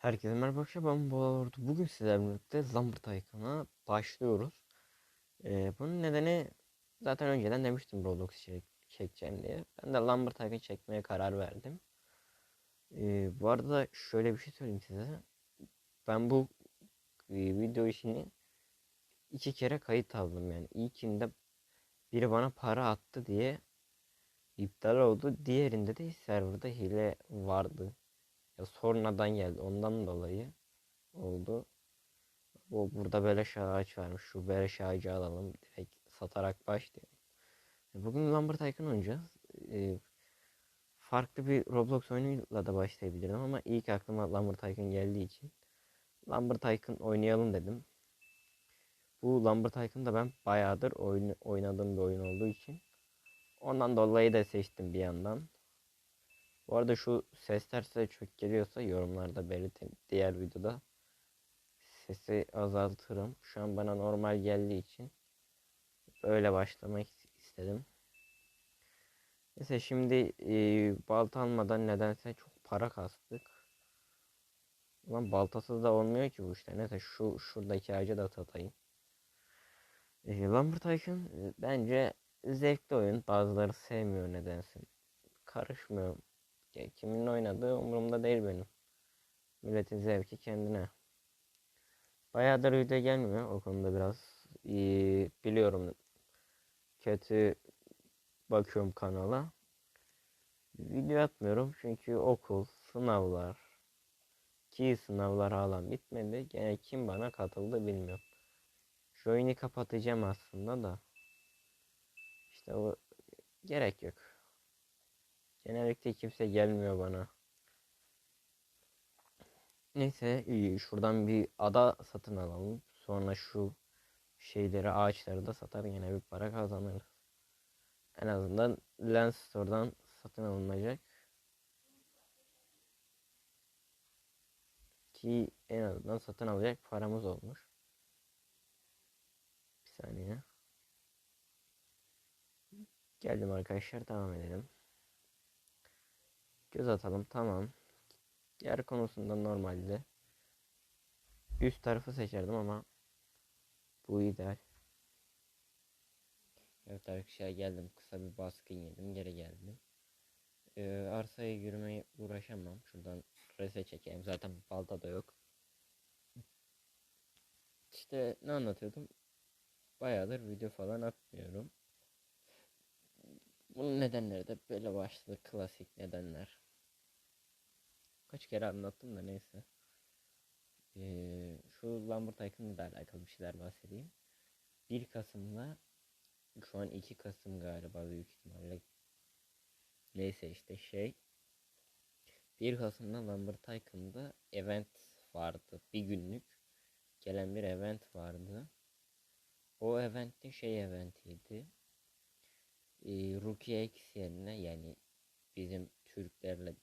Herkese merhaba arkadaşlar ben Boğal Ordu. Bugün sizlerle birlikte Lambert Aykan'a başlıyoruz. Ee, bunun nedeni zaten önceden demiştim Roblox çek çekeceğim diye. Ben de Lambert Aykan çekmeye karar verdim. Ee, bu arada şöyle bir şey söyleyeyim size. Ben bu e, video işini iki kere kayıt aldım yani. İlkinde biri bana para attı diye iptal oldu. Diğerinde de serverda hile vardı. Ya sonradan geldi. Ondan dolayı oldu. Bu burada beleş ağaç varmış. Şu beleş ağacı alalım. Direkt satarak başlayalım. Bugün Lambert Tycoon oynayacağız. Ee, farklı bir Roblox oyunuyla da başlayabilirim ama ilk aklıma Lambert Tycoon geldiği için Lambert Tycoon oynayalım dedim. Bu Lambert Tycoon da ben bayağıdır oyun, oynadığım bir oyun olduğu için ondan dolayı da seçtim bir yandan. Bu arada şu sesler size çok geliyorsa yorumlarda belirtin. Diğer videoda sesi azaltırım. Şu an bana normal geldiği için böyle başlamak istedim. Neyse şimdi e, balta almadan nedense çok para kastık. Ulan baltasız da olmuyor ki bu işte. Neyse şu şuradaki ağacı da satayım. E, Lambert Tycoon e, bence zevkli oyun. Bazıları sevmiyor nedense. Karışmıyor. Kimin oynadığı umurumda değil benim. Milletin zevki kendine. Bayağıdır video gelmiyor. O konuda biraz iyi biliyorum. Kötü bakıyorum kanala. Video atmıyorum çünkü okul, sınavlar ki sınavlar hala bitmedi. Gene kim bana katıldı bilmiyorum. Şu oyunu kapatacağım aslında da. İşte o gerek yok. Genellikle kimse gelmiyor bana. Neyse iyi. Şuradan bir ada satın alalım. Sonra şu şeyleri ağaçları da satar yine bir para kazanırız. En azından Lens Store'dan satın alınacak. Ki en azından satın alacak paramız olmuş. Bir saniye. Geldim arkadaşlar devam edelim. Göz atalım tamam. Yer konusunda normalde üst tarafı seçerdim ama bu ideal. Evet arkadaşlar geldim kısa bir baskın yedim geri geldim. Ee, arsaya yürümeye uğraşamam. Şuradan rese çekeyim zaten balta da yok. İşte ne anlatıyordum? Bayağıdır video falan atmıyorum. Bunun nedenleri de böyle başladı klasik nedenler. Kaç kere anlattım da neyse. Ee, şu Lambert Tycoon'la alakalı bir şeyler bahsedeyim. 1 Kasım'la şu an 2 Kasım galiba büyük ihtimalle. Neyse işte şey 1 Kasım'da Lambert Tycoon'da event vardı. Bir günlük gelen bir event vardı. O eventte şey eventiydi. Ee, Rookie X yerine yani bizim Türklerle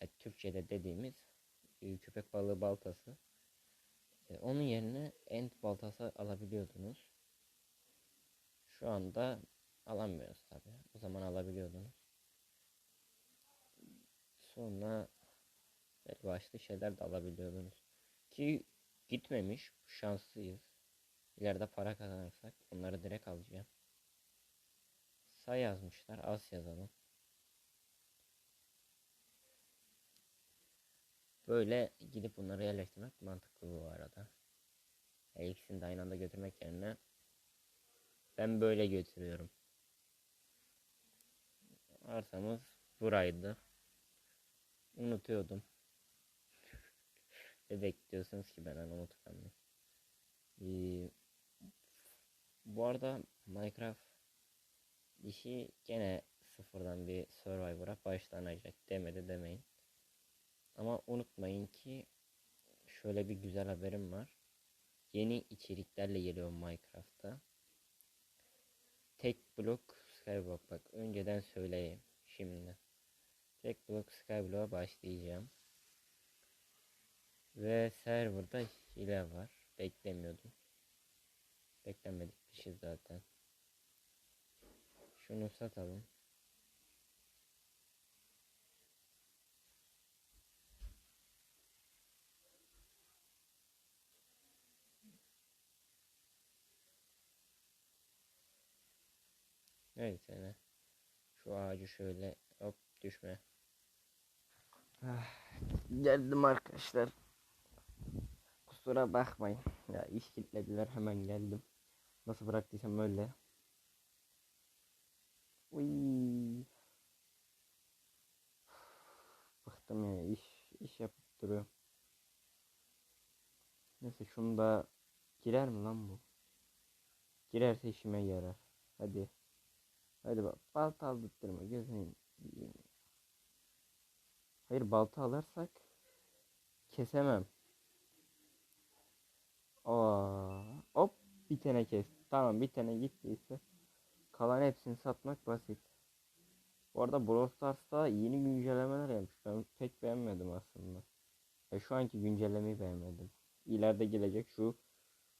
e, Türkçe'de dediğimiz e, köpek balığı baltası. E, onun yerine ent baltası alabiliyordunuz. Şu anda alamıyoruz tabi. O zaman alabiliyordunuz. Sonra başlı şeyler de alabiliyordunuz. Ki gitmemiş. Şanslıyız. İleride para kazanırsak onları direkt alacağım. Say yazmışlar. Az yazalım. Böyle gidip bunları yerleştirmek mantıklı bu arada. İkisini de aynı anda götürmek yerine ben böyle götürüyorum. Arsamız buraydı. Unutuyordum. Ve bekliyorsunuz ki ben onu unutuyorum. Ee, bu arada Minecraft işi gene sıfırdan bir Survivor'a başlanacak demedi demeyin. Ama unutmayın ki şöyle bir güzel haberim var. Yeni içeriklerle geliyorum Minecraft'ta. Tek blok Skyblock bak önceden söyleyeyim şimdi. Tek blok Skyblock'a başlayacağım. Ve serverda hile var. Beklemiyordum. Beklenmedik bir şey zaten. Şunu satalım. Neyse ne. Şu ağacı şöyle hop düşme. Ah, geldim arkadaşlar. Kusura bakmayın. Ya iş kitlediler hemen geldim. Nasıl bıraktıysam öyle. Uy. Bıktım ya iş iş yapıp duruyor. Neyse şunu da girer mi lan bu? Girerse işime yarar. Hadi. Hadi bak balta aldırtma gözünü. Hayır balta alırsak kesemem. Aa, hop bir tane kes. Tamam bir tane gittiyse Kalan hepsini satmak basit. Bu arada Brawl Stars'ta yeni güncellemeler yapmış. Ben pek beğenmedim aslında. E şu anki güncellemeyi beğenmedim. İleride gelecek şu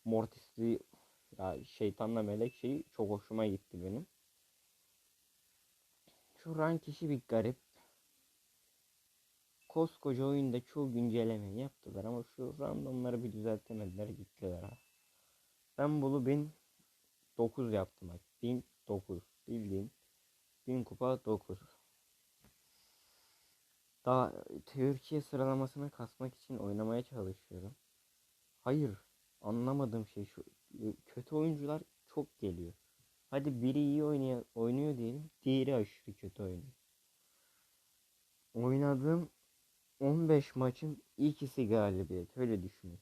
Mortis'li ya şeytanla melek şeyi çok hoşuma gitti benim. Şu rank işi bir garip. Koskoca oyunda çoğu güncelleme yaptılar ama şu randomları bir düzeltemediler gittiler ha. Ben bunu 1009 yaptım. 1000 9. Bildiğin 1000 kupa 9. Daha Türkiye sıralamasına kasmak için oynamaya çalışıyorum. Hayır. Anlamadığım şey şu. Ee, kötü oyuncular çok geliyor. Hadi biri iyi oynaya, oynuyor diyelim. Diğeri aşırı kötü oynuyor. Oynadığım 15 maçın ikisi galibiyet. Öyle düşünün.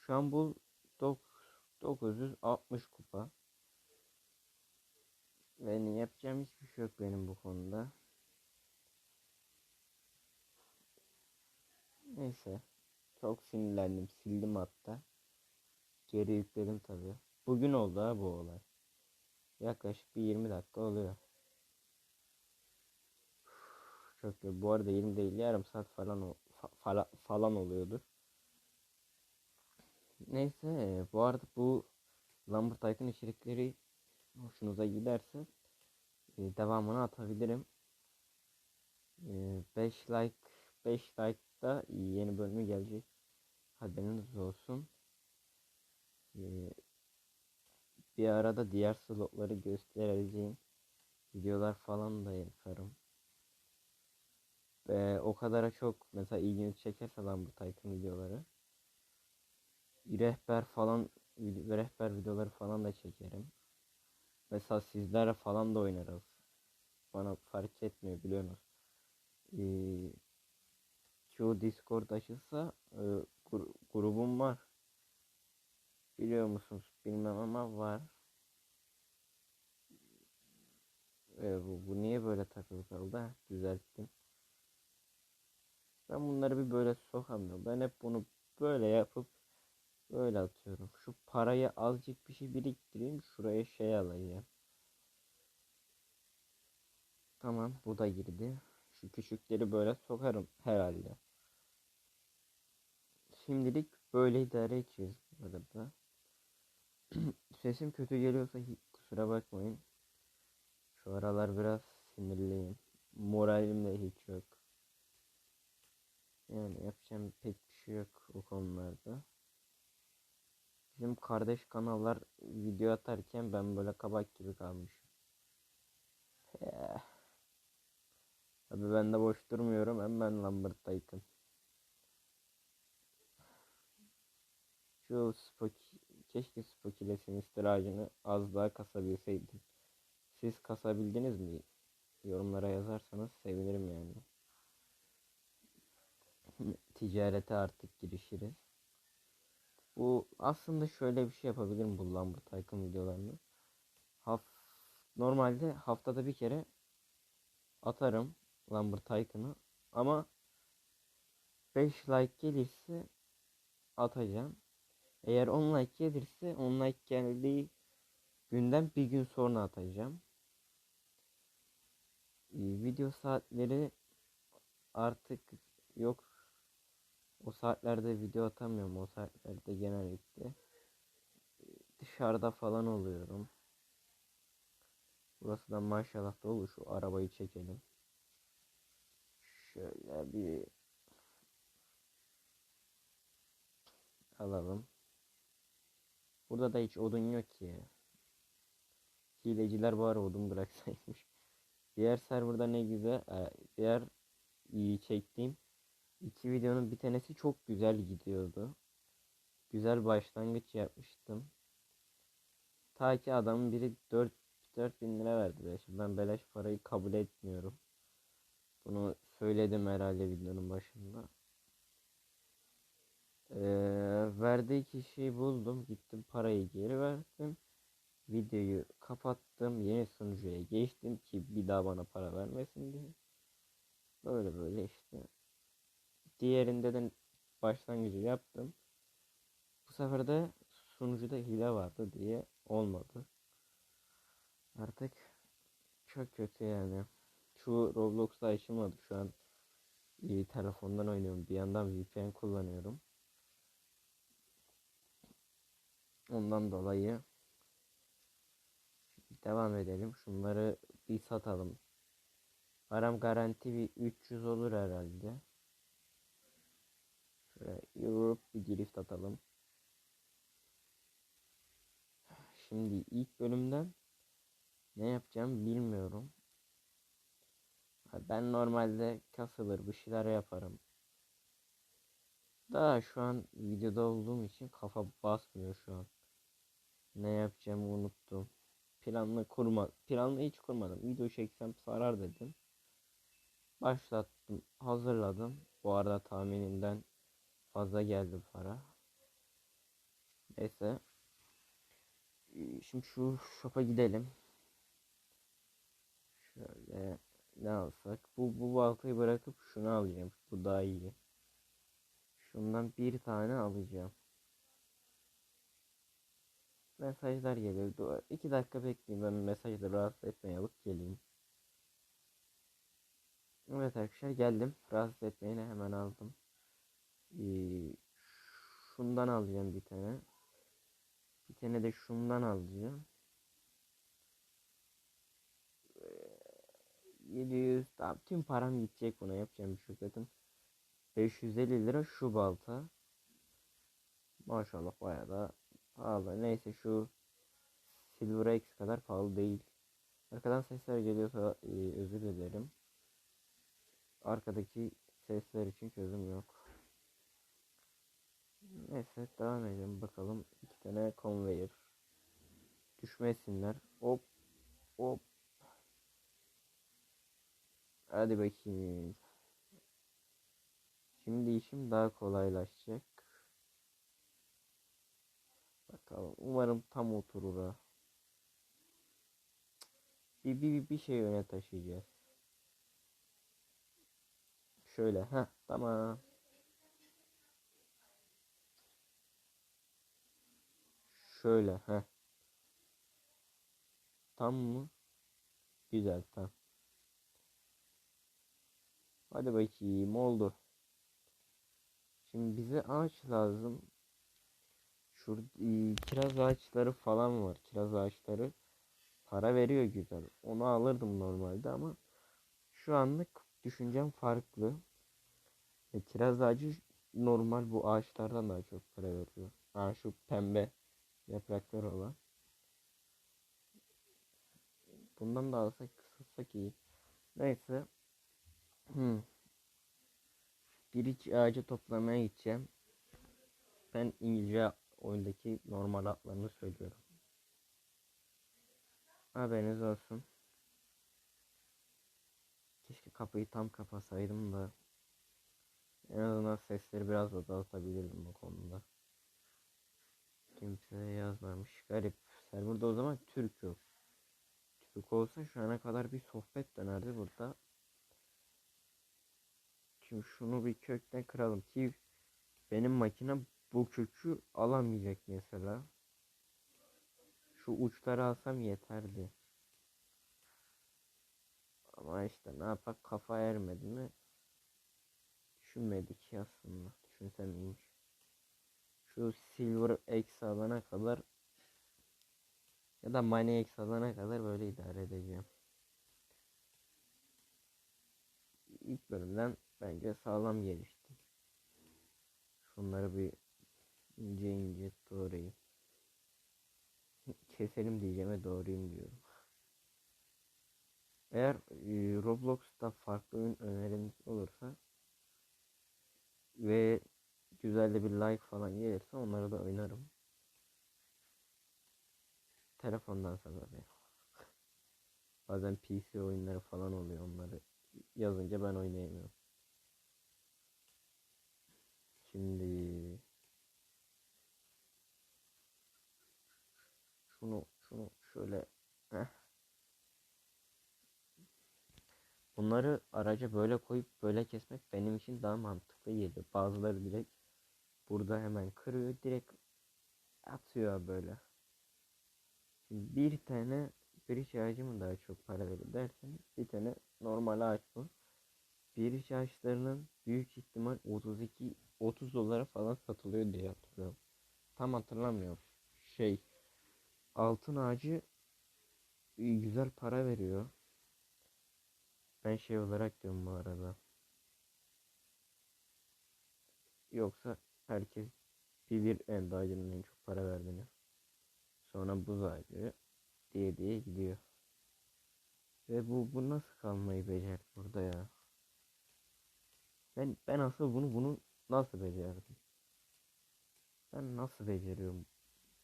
Şu an bu 960 kupa. Ve yapacağım hiçbir şey yok benim bu konuda. Neyse. Çok sinirlendim. Sildim hatta. Geri yükledim tabi. Bugün oldu ha bu olay. Yaklaşık bir 20 dakika oluyor. Çok iyi. Bu arada 20 değil yarım saat falan falan, falan oluyordur. Neyse bu arada bu Lambert Tycoon içerikleri hoşunuza giderse e, devamını atabilirim. 5 e, like 5 like'da yeni bölümü gelecek. Haberiniz olsun. E, bir arada diğer slotları göstereceğim videolar falan da yaparım. Ve o kadara çok mesela ilginizi çekerse lan bu Tycoon videoları. Rehber falan rehber videoları falan da çekerim. Mesela sizlere falan da oynarız. Bana fark etmiyor biliyorsunuz. Ee, çoğu Discord açılsa e, gru grubum var. Biliyor musunuz bilmem ama var. E, bu, bu niye böyle takılı kaldı? Düzelttim. Ben bunları bir böyle sokamıyorum. Ben hep bunu böyle yapıp böyle atıyorum. Şu parayı azıcık bir şey biriktireyim. Şuraya şey alayım. Tamam bu da girdi. Şu küçükleri böyle sokarım herhalde. Şimdilik böyle idare edeceğiz bu arada. Sesim kötü geliyorsa kusura bakmayın. Şu aralar biraz sinirliyim. Moralim de hiç yok. Yani yapacağım pek bir şey yok o konularda. Bizim kardeş kanallar video atarken ben böyle kabak gibi kalmışım. Tabi ben de boş durmuyorum hemen Lambert Tycoon. Şu Spocky, keşke Spockyles'in istiracını az daha kasabilseydim. Siz kasabildiniz mi? Yorumlara yazarsanız sevinirim yani ticarete artık girişiriz. Bu aslında şöyle bir şey yapabilirim bu Lambert Tycoon videolarını. Haf normalde haftada bir kere atarım Lambert Tycoon'u ama 5 like gelirse atacağım. Eğer 10 like gelirse 10 like geldiği günden bir gün sonra atacağım. Ee, video saatleri artık yok o saatlerde video atamıyorum. O saatlerde genellikle dışarıda falan oluyorum. Burası da maşallah dolu. Şu arabayı çekelim. Şöyle bir alalım. Burada da hiç odun yok ki. hileciler bu ara odun bıraksaymış. Diğer serverda ne güzel. Diğer iyi çektiğim iki videonun bir tanesi çok güzel gidiyordu. Güzel başlangıç yapmıştım. Ta ki adamın biri 4 4000 lira verdi be. Şimdi ben beleş parayı kabul etmiyorum. Bunu söyledim herhalde videonun başında. Ee, verdiği kişiyi buldum. Gittim parayı geri verdim. Videoyu kapattım. Yeni sunucuya geçtim ki bir daha bana para vermesin diye. Böyle böyle işte. Diğerinde de başlangıcı yaptım. Bu sefer de sunucuda hile vardı diye olmadı. Artık çok kötü yani. Şu Roblox'ta açılmadı şu an. İyi telefondan oynuyorum. Bir yandan VPN kullanıyorum. Ondan dolayı devam edelim. Şunları bir satalım. Param garanti bir 300 olur herhalde. Şöyle Europe bir girift atalım. Şimdi ilk bölümden ne yapacağım bilmiyorum. Ben normalde kasılır bir şeyler yaparım. Daha şu an videoda olduğum için kafa basmıyor şu an. Ne yapacağımı unuttum. Planlı kurma, planlı hiç kurmadım. Video çeksem sarar dedim. Başlattım, hazırladım. Bu arada tahminimden fazla geldi para. Neyse. Ee, Şimdi şu shop'a gidelim. Şöyle ne alsak? Bu bu baltayı bırakıp şunu alacağım. Bu daha iyi. Şundan bir tane alacağım. Mesajlar geliyor. Dur, iki dakika bekleyin ben mesajları rahatsız etmeye alıp geleyim. Evet arkadaşlar geldim. Rahatsız etmeyin hemen aldım. Ee, şundan alacağım bir tane. Bir tane de şundan alacağım. Ee, 700 tamam tüm param gidecek buna yapacağım bir şey zaten. 550 lira şu balta. Maşallah bayağı da pahalı. Neyse şu Silver X kadar pahalı değil. Arkadan sesler geliyorsa e, özür dilerim. Arkadaki sesler için çözüm yok. Neyse devam edelim bakalım. İki tane conveyor. Düşmesinler. Hop hop. Hadi bakayım. Şimdi işim daha kolaylaşacak. Bakalım. Umarım tam oturur ha. Bir, bir, bir şey öne taşıyacağız. Şöyle. ha tamam. Şöyle. ha Tam mı? Güzel tam. Hadi bakayım oldu. Şimdi bize ağaç lazım. Şurada e, kiraz ağaçları falan var. Kiraz ağaçları para veriyor güzel. Onu alırdım normalde ama şu anlık düşüncem farklı. E, kiraz ağacı normal bu ağaçlardan daha çok para veriyor. Ha şu pembe yaprakları olan. Bundan da alsak kısılsak iyi. Neyse. Hmm. Bir iki ağacı toplamaya gideceğim. Ben İngilizce oyundaki normal adlarını söylüyorum. Haberiniz olsun. Keşke kapıyı tam kapasaydım da en azından sesleri biraz azaltabilirdim bu konuda. Kimse yazmamış. Garip. Serverda o zaman Türk yok. Türk olsa şu ana kadar bir sohbet dönerdi burada. Şimdi şunu bir kökten kıralım ki benim makinem bu kökü alamayacak mesela. Şu uçları alsam yeterdi. Ama işte ne yapak kafa ermedi mi? Düşünmedik aslında. Düşünsem iyiymiş. Şu silver X alana kadar ya da money X alana kadar böyle idare edeceğim. İlk bölümden bence sağlam gelişti. Şunları bir ince ince doğrayayım. Keselim diyeceğime doğrayayım diyorum. Eğer e, Roblox'ta farklı oyun öneriniz olursa ve güzel de bir like falan gelirse onları da oynarım. Telefondan tabii. Bazen PC oyunları falan oluyor onları yazınca ben oynayamıyorum. Şimdi şunu şunu şöyle heh. Bunları araca böyle koyup böyle kesmek benim için daha mantıklı geliyor. Bazıları direkt burada hemen kırıyor direkt atıyor böyle. Şimdi bir tane bridge ağacı mı daha çok para verir derseniz bir tane normal ağaç bu. Bridge ağaçlarının büyük ihtimal 32 30 dolara falan satılıyor diye hatırlıyorum. Tam hatırlamıyorum. Şey altın ağacı e, güzel para veriyor. Ben şey olarak diyorum bu arada. Yoksa herkes bilir end ağacının en çok para verdiğini. Sonra buz ağacı diye diye gidiyor. Ve bu bu nasıl kalmayı becerdi burada ya? Ben ben asıl bunu bunu nasıl becerdim? Ben nasıl beceriyorum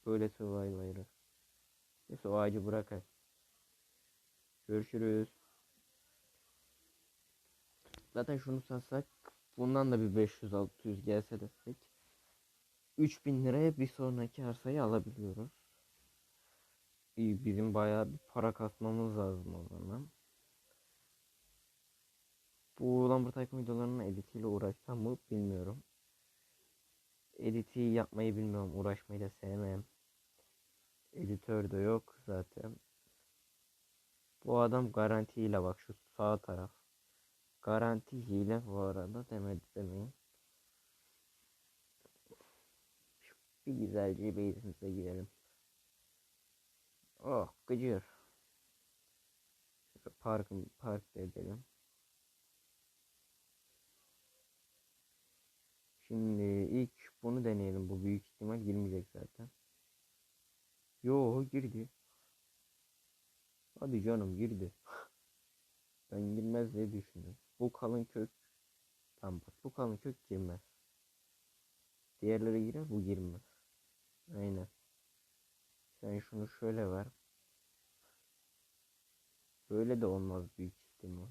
böyle survival'ları? Neyse o ağacı bırakayım. Görüşürüz. Zaten şunu satsak bundan da bir 500-600 gelse desek 3000 liraya bir sonraki arsayı alabiliyoruz. İyi, bizim bayağı bir para kasmamız lazım o zaman. Bu Lambert Tycoon videolarının editiyle uğraşsam mı bilmiyorum. Editi yapmayı bilmiyorum. Uğraşmayı da sevmem. Editör de yok zaten. Bu adam garanti hile bak şu sağ taraf. Garanti hile bu arada demedi demeyin. Bir güzelce base'imize girelim. Oh gıcır. Şöyle parkın park da edelim. Şimdi ilk bunu deneyelim. Bu büyük ihtimal girmeyecek zaten. Yo girdi. Hadi canım girdi. ben girmez diye düşündüm. Bu kalın kök. Tamam bu kalın kök girmez. Diğerleri girer bu girmez. Aynen. Sen şunu şöyle ver. Böyle de olmaz büyük ihtimal.